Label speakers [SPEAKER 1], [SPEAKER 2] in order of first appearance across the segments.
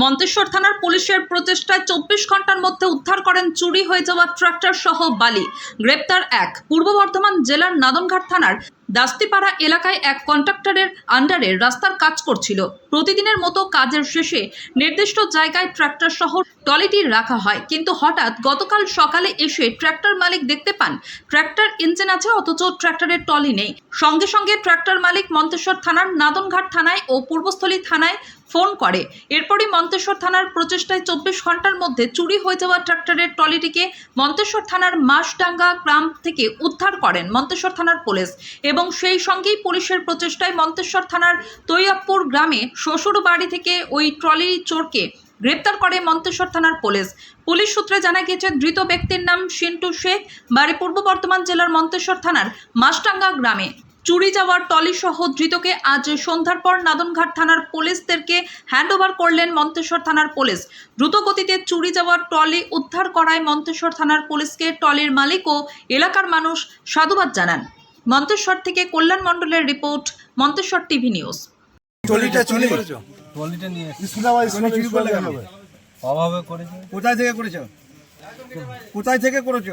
[SPEAKER 1] মন্তেশ্বর থানার পুলিশের প্রচেষ্টায় চব্বিশ ঘণ্টার মধ্যে উদ্ধার করেন চুরি হয়ে যাওয়া ট্রাক্টর সহ বালি। গ্রেপ্তার এক। পূর্ব বর্ধমান জেলার নাদনঘাট থানার দাস্তিপাড়া এলাকায় এক কন্ট্রাক্টরের আন্ডারে রাস্তার কাজ করছিল। প্রতিদিনের মতো কাজের শেষে নির্দিষ্ট জায়গায় ট্রাক্টর সহ টলিটি রাখা হয়। কিন্তু হঠাৎ গতকাল সকালে এসে ট্রাক্টর মালিক দেখতে পান, ট্রাক্টর ইঞ্জিন আছে, অথচ ট্রাক্টরের টলি নেই। সঙ্গে সঙ্গে ট্রাক্টর মালিক মন্তেশ্বর থানার নাদনঘাট থানায় ও পূর্বস্থলী থানায় ফোন করে। এরপরই মন্তেশ্বর থানার প্রচেষ্টায় চব্বিশ ঘণ্টার মধ্যে চুরি হয়ে যাওয়া ট্রাক্টরের টলিটিকে মন্তেশ্বর থানার মাসডাঙ্গা গ্রাম থেকে উদ্ধার করেন মন্তেশ্বর থানার পুলিশ এবং সেই সঙ্গেই পুলিশের প্রচেষ্টায় মন্তেশ্বর থানার তৈয়াবপুর গ্রামে শ্বশুর বাড়ি থেকে ওই ট্রলি চোরকে গ্রেপ্তার করে মন্তেশ্বর থানার পুলিশ। পুলিশ সূত্রে জানা গিয়েছে, ধৃত ব্যক্তির নাম সিন্টু শেখ, বাড়ি পূর্ব বর্ধমান জেলার মন্তেশ্বর থানার মাসটাঙ্গা গ্রামে। চুরি যাওয়ার টলি সহ ধৃতকে আজ সন্ধ্যার পর নাদনঘাট থানার পুলিশদেরকে হ্যান্ডওভার করলেন মন্তেশ্বর থানার পুলিশ। দ্রুত গতিতে চুরি যাওয়ার টলি উদ্ধার করায় মন্তেশ্বর থানার পুলিশকে টলির মালিক ও এলাকার মানুষ সাধুবাদ জানান। মন্তেশ্বর থেকে কল্যাণ মণ্ডলের রিপোর্ট মন্তেশ্বর টিভি নিউজ।
[SPEAKER 2] টলিটা চুরি করেছ?
[SPEAKER 3] ট্রলিটা নিয়ে
[SPEAKER 2] চুরি করলে কেন
[SPEAKER 3] অভাবে করেছে।
[SPEAKER 2] কোথায় থেকে করেছ? কোথায় থেকে করেছ?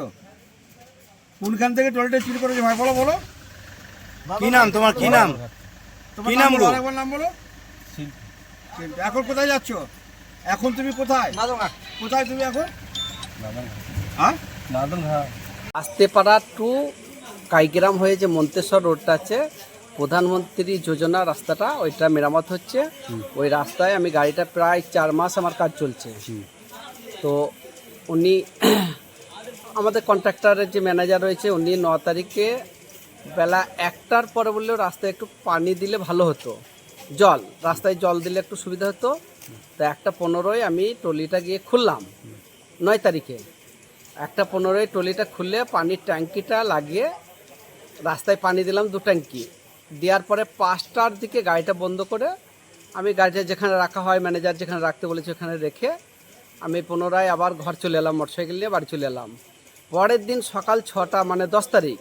[SPEAKER 2] কোনখান থেকে টলিটা চুরি করেছ? ভাই বলো বলো।
[SPEAKER 4] কি নাম তোমার? কি নাম? কি
[SPEAKER 2] নাম বলো আরেকবার নাম বলো। এখন কোথায় যাচ্ছ? এখন তুমি কোথায়? কোথায় তুমি এখন? হ্যাঁ?
[SPEAKER 3] নাদনঘাট।
[SPEAKER 5] আস্তেপাড়া টু কাইগ্রাম হয়ে যে মন্তেশ্বর রোডটা আছে প্রধানমন্ত্রী যোজনা রাস্তাটা ওইটা মেরামত হচ্ছে। ওই রাস্তায় আমি গাড়িটা প্রায় চার মাস আমার কাজ চলছে। তো উনি আমাদের কন্ট্রাক্টরের যে ম্যানেজার রয়েছে উনি ন তারিখে বেলা একটার পরে বললেও রাস্তায় একটু পানি দিলে ভালো হতো। জল, রাস্তায় জল দিলে একটু সুবিধা হতো। তো একটা পনেরোয় আমি ট্রলিটা গিয়ে খুললাম, নয় তারিখে। একটা পনেরোই ট্রলিটা খুলে পানির ট্যাঙ্কিটা লাগিয়ে রাস্তায় পানি দিলাম দু ট্যাঙ্কি। দেওয়ার পরে পাঁচটার দিকে গাড়িটা বন্ধ করে আমি গাড়িটা যেখানে রাখা হয় ম্যানেজার যেখানে রাখতে বলেছে ওখানে রেখে আমি পুনরায় আবার ঘর চলে এলাম, মোটরসাইকেল নিয়ে বাড়ি চলে এলাম। পরের দিন সকাল ছটা মানে দশ তারিখ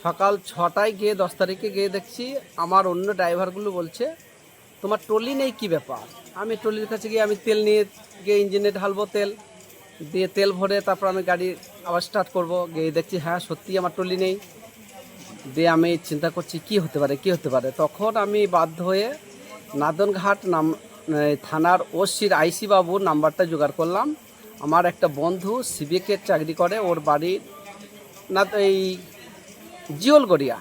[SPEAKER 5] সকাল ছটায় গিয়ে দশ তারিখে গিয়ে দেখছি আমার অন্য ড্রাইভারগুলো বলছে, তোমার ট্রলি নেই কি ব্যাপার? আমি ট্রলির কাছে গিয়ে আমি তেল নিয়ে গিয়ে ইঞ্জিনে ঢালবো তেল, দিয়ে তেল ভরে তারপর আমি গাড়ি আবার স্টার্ট করব। গিয়ে দেখছি হ্যাঁ সত্যি আমার ট্রলি নেই। দিয়ে আমি চিন্তা করছি, কি হতে পারে, কি হতে পারে? তখন আমি বাধ্য হয়ে নাদনঘাট নাম থানার ওসির আইসি বাবুর নাম্বারটা জোগাড় করলাম। আমার একটা বন্ধু সিভিকের চাকরি করে, ওর বাড়ি না এই জিওলগড়িয়া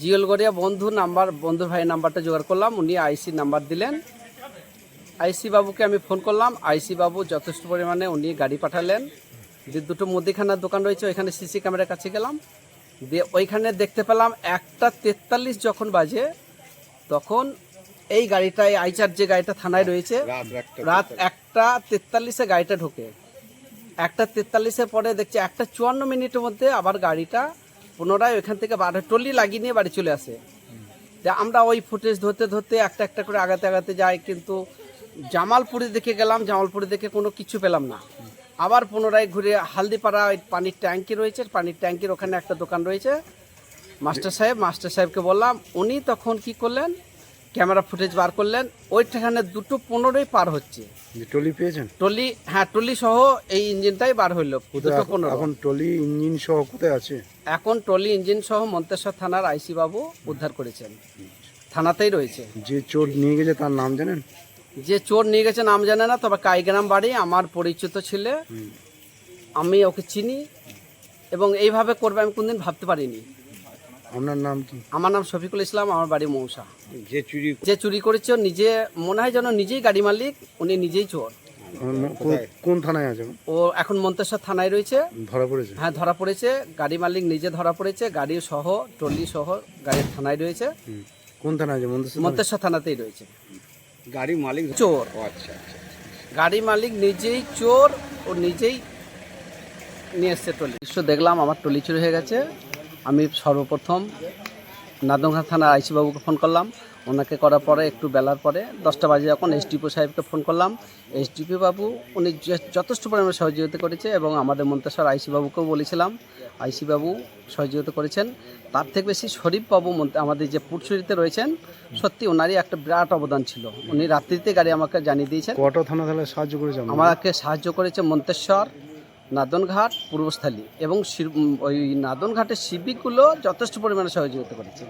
[SPEAKER 5] জিওলগড়িয়া বন্ধু নাম্বার বন্ধু ভাইয়ের নাম্বারটা জোগাড় করলাম উনি আইসি নাম্বার দিলেন। আইসি বাবুকে আমি ফোন করলাম আইসি বাবু যথেষ্ট পরিমাণে উনি গাড়ি পাঠালেন। যে দুটো মুদিখানার দোকান রয়েছে ওইখানে সিসি ক্যামেরার কাছে গেলাম। দিয়ে ওইখানে দেখতে পেলাম একটা তেতাল্লিশ যখন বাজে তখন এই গাড়িটায় আইচার যে গাড়িটা থানায় রয়েছে রাত একটা তেতাল্লিশে গাড়িটা ঢোকে। একটা তেতাল্লিশের পরে দেখছি একটা চুয়ান্ন মিনিটের মধ্যে আবার গাড়িটা পুনরায় ওইখান থেকে বাড়ি টলি লাগিয়ে নিয়ে বাড়ি চলে আসে। যে আমরা ওই ফুটেজ ধরতে ধরতে একটা একটা করে আগাতে আগাতে যাই, কিন্তু জামালপুরে দেখে গেলাম জামালপুরে দেখে কোনো কিছু পেলাম না। আবার পুনরায় ঘুরে হালদিপাড়া ওই পানির ট্যাঙ্কি রয়েছে, পানির ট্যাঙ্কির ওখানে একটা দোকান রয়েছে। মাস্টার সাহেব, মাস্টার সাহেবকে বললাম, উনি তখন কি করলেন ক্যামেরা ফুটেজ বার করলেন ওইখানে দুটো পনেরোই পার হচ্ছে।
[SPEAKER 4] টলি পেয়েছেন?
[SPEAKER 5] টলি হ্যাঁ টলি সহ এই ইঞ্জিনটাই বার হইল দুটো পনেরো।
[SPEAKER 4] এখন টলি ইঞ্জিন সহ কোথায় আছে?
[SPEAKER 5] এখন টলি ইঞ্জিন সহ মন্তেশ্বর থানার আইসি বাবু উদ্ধার করেছেন। থানাতেই রয়েছে।
[SPEAKER 4] যে চোর নিয়ে গেছে তার নাম জানেন?
[SPEAKER 5] যে চোর নিয়ে গেছে নাম জানে না তবে কাইগ্রাম বাড়ি আমার পরিচিত ছেলে আমি ওকে চিনি এবং এইভাবে করবে আমি কোনদিন ভাবতে পারিনি।
[SPEAKER 4] আপনার নাম কি?
[SPEAKER 5] আমার নাম শফিকুল ইসলাম আমার বাড়ি মৌসা।
[SPEAKER 4] যে চুরি
[SPEAKER 5] যে চুরি করেছে ও নিজে মনে হয় যেন নিজেই গাড়ি মালিক উনি নিজেই চোর।
[SPEAKER 4] কোন- থানায় আছে?
[SPEAKER 5] ও এখন মন্তেশ্বর থানায় রয়েছে।
[SPEAKER 4] ধরা পড়েছে?
[SPEAKER 5] হ্যাঁ ধরা পড়েছে। গাড়ি মালিক নিজে ধরা পড়েছে। গাড়ি সহ ট্রলি সহ গাড়ির থানায় রয়েছে।
[SPEAKER 4] কোন থানায় আছে? মন্তেশ্বর
[SPEAKER 5] থানাতেই রয়েছে।
[SPEAKER 4] গাড়ি মালিক
[SPEAKER 5] চোর।
[SPEAKER 4] ও আচ্ছা আচ্ছা
[SPEAKER 5] গাড়ি মালিক নিজেই চোর ও নিজেই নিয়ে এসছে টলি দৃশ্য দেখলাম আমার টলি চুরি হয়ে গেছে। আমি সর্বপ্রথম নাদনঘাট থানার আইসি বাবুকে ফোন করলাম। ওনাকে করার পরে একটু বেলার পরে দশটা বাজে যখন এসডিপি সাহেবকে ফোন করলাম। এসডিপি বাবু উনি যথেষ্ট পরিমাণে সহযোগিতা করেছে এবং আমাদের মন্তেশ্বর আইসি বাবুকেও বলেছিলাম আইসি বাবু সহযোগিতা করেছেন। তার থেকে বেশি শরীফ বাবু আমাদের যে পুটসুরিতে রয়েছেন সত্যি ওনারই একটা বিরাট অবদান ছিল। উনি রাত্রিতে গাড়ি আমাকে জানিয়ে দিয়েছেন।
[SPEAKER 4] কটা থানা তাহলে সাহায্য করেছে
[SPEAKER 5] আমাকে সাহায্য করেছে মন্তেশ্বর নাদনঘাট পূর্বস্থলী এবং ওই নাদনঘাটের শিবিকগুলো যথেষ্ট পরিমাণে সহযোগিতা করেছে।